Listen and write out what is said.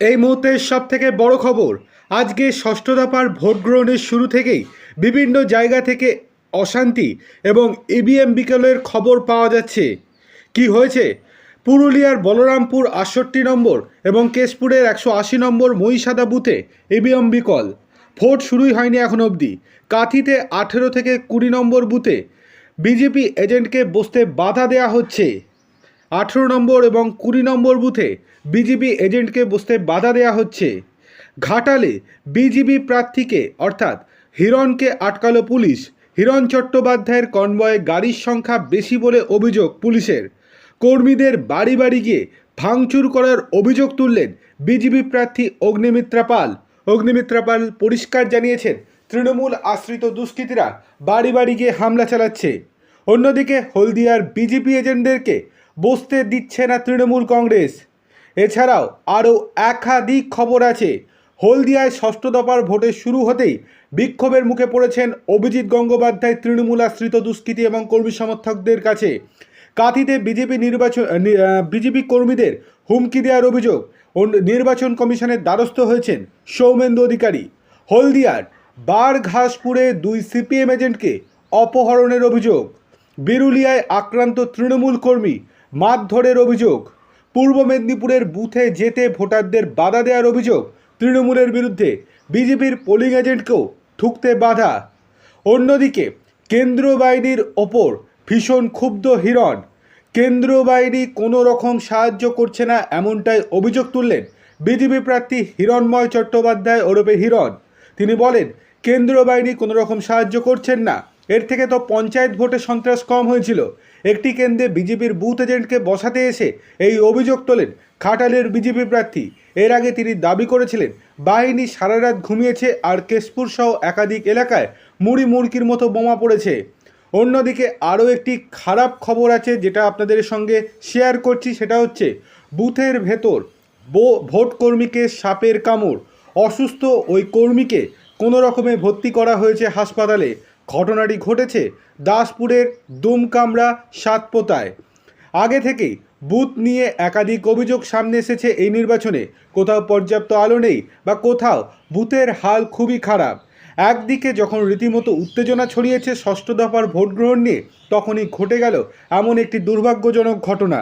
এই মুহূর্তের সব থেকে বড় খবর, আজকে ষষ্ঠ দফার ভোট গ্রহণের শুরু থেকেই বিভিন্ন জায়গা থেকে অশান্তি এবং ইভিএম বিকেলের খবর পাওয়া যাচ্ছে। কি হয়েছে? পুরুলিয়ার বলরামপুর আটষট্টি নম্বর এবং কেশপুরের একশো আশি নম্বর মহিষাদা বুথে ইভিএম বিকল। ভোট শুরুই হয়নি এখন অবধি। কাঁথিতে আঠেরো থেকে কুড়ি নম্বর বুথে বিজেপি এজেন্টকে বসতে বাধা দেওয়া হচ্ছে। আঠেরো নম্বর এবং কুড়ি নম্বর বুথে বিজেপি এজেন্টকে বসতে বাধা দেওয়া হচ্ছে। ঘাটালে বিজেপি প্রার্থীকে, অর্থাৎ হিরণকে আটকালো পুলিশ। হিরণ চট্টোপাধ্যায়ের কনভয়ে গাড়ির সংখ্যা বেশি বলে অভিযোগ পুলিশের। কর্মীদের বাড়ি বাড়ি গিয়ে ভাঙচুর করার অভিযোগ তুললেন বিজেপি প্রার্থী অগ্নিমিত্রা পাল। অগ্নিমিত্রা পাল পরিষ্কার জানিয়েছেন, তৃণমূল আশ্রিত দুষ্কৃতীরা বাড়ি বাড়ি গিয়ে হামলা চালাচ্ছে। অন্যদিকে হলদিয়ার বিজেপি এজেন্টদেরকে বসতে দিচ্ছে না তৃণমূল কংগ্রেস। এছাড়াও আরও একাধিক খবর আছে। হলদিয়ায় ষষ্ঠ দফার ভোটের শুরু হতেই বিক্ষোভের মুখে পড়েছেন অভিজিৎ গঙ্গোপাধ্যায়, তৃণমূল আশ্রিত দুষ্কৃতী এবং কর্মী সমর্থকদের কাছে। কাঁথিতে বিজেপি নির্বাচন বিজেপি কর্মীদের হুমকি দেওয়ার অভিযোগ নির্বাচন কমিশনের দ্বারস্থ হয়েছেন সৌমেন্দু অধিকারী। হলদিয়ার বারঘাসপুরে দুই সিপিএম এজেন্টকে অপহরণের অভিযোগ। বিরুলিয়ায় আক্রান্ত তৃণমূল কর্মী মারধরের অভিযোগ। পূর্ব মেদিনীপুরের বুথে যেতে ভোটারদের বাধা দেওয়ার অভিযোগ। তৃণমূলের বিরুদ্ধে বিজেপির পোলিং এজেন্টকেও ঢুকতে বাধা। অন্যদিকে কেন্দ্রীয় বাহিনীর ওপর ভীষণ ক্ষুব্ধ হিরণ। কেন্দ্রীয় বাহিনী কোনো রকম সাহায্য করছে না এমনটাই অভিযোগ তুললেন বিজেপি প্রার্থী হিরণময় চট্টোপাধ্যায় ওরফে হিরণ। তিনি বলেন, কেন্দ্র বাহিনী কোনো রকম সাহায্য করছেন না। এর থেকে তো পঞ্চায়েত ভোটে সন্ত্রাস কম হয়েছিল। একটি কেন্দ্রে বিজেপির বুথ এজেন্টকে বসাতে এসে এই অভিযোগ তোলেন খাটালের বিজেপি প্রার্থী। এর আগে তিনি দাবি করেছিলেন, বাহিনী সারা রাত ঘুমিয়েছে আর কেশপুর সহ একাধিক এলাকায় মুড়ি মুড়কির মতো বোমা পড়েছে। অন্যদিকে আরও একটি খারাপ খবর আছে যেটা আপনাদের সঙ্গে শেয়ার করছি, সেটা হচ্ছে বুথের ভেতর বো- ভোট কর্মীকে সাপের কামড়, অসুস্থ ওই কর্মীকে কোনো রকমে ভর্তি করা হয়েছে হাসপাতালে। ঘটনাটি ঘটেছে দাসপুরের দুমকামরা সাতপোতায়। আগে থেকেই বুথ নিয়ে একাধিক অভিযোগ সামনে এসেছে এই নির্বাচনে। কোথাও পর্যাপ্ত আলো নেই বা কোথাও বুথের হাল খুবই খারাপ। একদিকে যখন রীতিমতো উত্তেজনা ছড়িয়েছে ষষ্ঠ দফার ভোট গ্রহণ নিয়ে, তখনই ঘটে গেল এমন একটি দুর্ভাগ্যজনক ঘটনা।